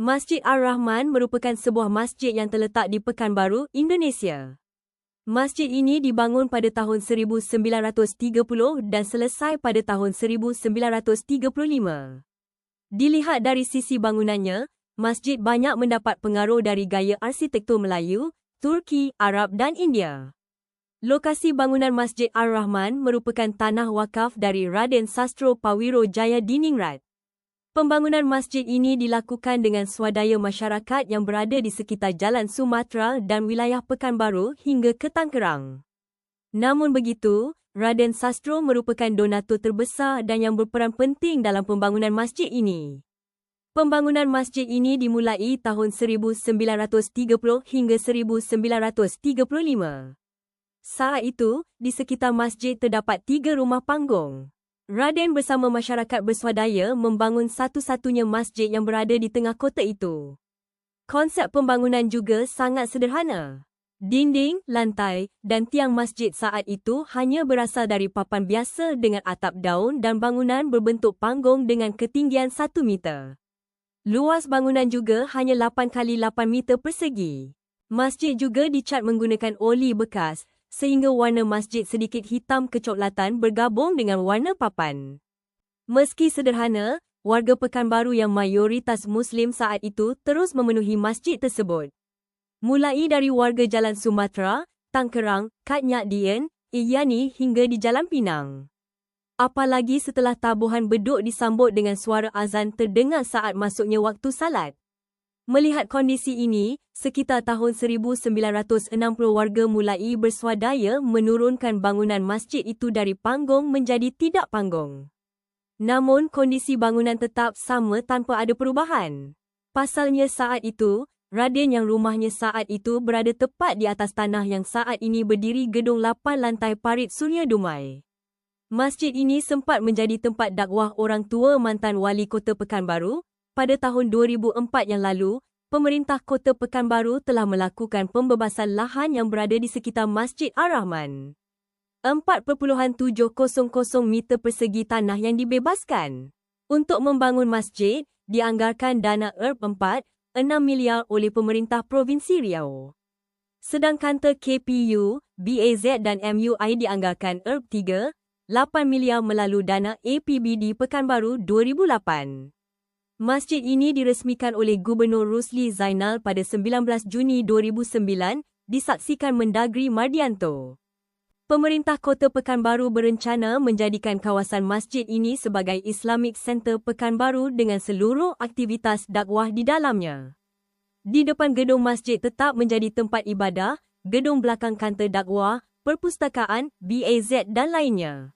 Masjid Ar-Rahman merupakan sebuah masjid yang terletak di Pekanbaru, Indonesia. Masjid ini dibangun pada tahun 1930 dan selesai pada tahun 1935. Dilihat dari sisi bangunannya, masjid banyak mendapat pengaruh dari gaya arsitektur Melayu, Turki, Arab dan India. Lokasi bangunan Masjid Ar-Rahman merupakan tanah wakaf dari Raden Sastro Pawiro Jaya Diningrat. Pembangunan masjid ini dilakukan dengan swadaya masyarakat yang berada di sekitar Jalan Sumatera dan wilayah Pekanbaru hingga ke Tangkerang. Namun begitu, Raden Sastro merupakan donatur terbesar dan yang berperan penting dalam pembangunan masjid ini. Pembangunan masjid ini dimulai tahun 1930 hingga 1935. Saat itu, di sekitar masjid terdapat tiga rumah panggung. Raden bersama masyarakat berswadaya membangun satu-satunya masjid yang berada di tengah kota itu. Konsep pembangunan juga sangat sederhana. Dinding, lantai dan tiang masjid saat itu hanya berasal dari papan biasa dengan atap daun dan bangunan berbentuk panggung dengan ketinggian 1 meter. Luas bangunan juga hanya 8 kali 8 meter persegi. Masjid juga dicat menggunakan oli bekas sehingga warna masjid sedikit hitam kecoklatan bergabung dengan warna papan. Meski sederhana, warga Pekanbaru yang mayoritas Muslim saat itu terus memenuhi masjid tersebut. Mulai dari warga Jalan Sumatera, Tangkerang, Katnyak Dien, Iyani hingga di Jalan Pinang. Apalagi setelah tabuhan beduk disambut dengan suara azan terdengar saat masuknya waktu salat. Melihat kondisi ini, sekitar tahun 1960 warga mulai berswadaya menurunkan bangunan masjid itu dari panggung menjadi tidak panggung. Namun kondisi bangunan tetap sama tanpa ada perubahan. Pasalnya saat itu, Raden yang rumahnya saat itu berada tepat di atas tanah yang saat ini berdiri gedung 8 lantai parit Surya Dumai. Masjid ini sempat menjadi tempat dakwah orang tua mantan wali kota Pekanbaru, pada tahun 2004 yang lalu, pemerintah kota Pekanbaru telah melakukan pembebasan lahan yang berada di sekitar Masjid Ar-Rahman. 4.700 meter persegi tanah yang dibebaskan. Untuk membangun masjid, dianggarkan dana ERP 4, 6 miliar oleh pemerintah Provinsi Riau. Sedangkan KPU, BAZ dan MUI dianggarkan ERP 3, 8 miliar melalui dana APBD Pekanbaru 2008. Masjid ini diresmikan oleh Gubernur Rusli Zainal pada 19 Juni 2009, disaksikan Mendagri Mardianto. Pemerintah Kota Pekanbaru berencana menjadikan kawasan masjid ini sebagai Islamic Center Pekanbaru dengan seluruh aktivitas dakwah di dalamnya. Di depan gedung masjid tetap menjadi tempat ibadah, gedung belakang kantor dakwah, perpustakaan, BAZ dan lainnya.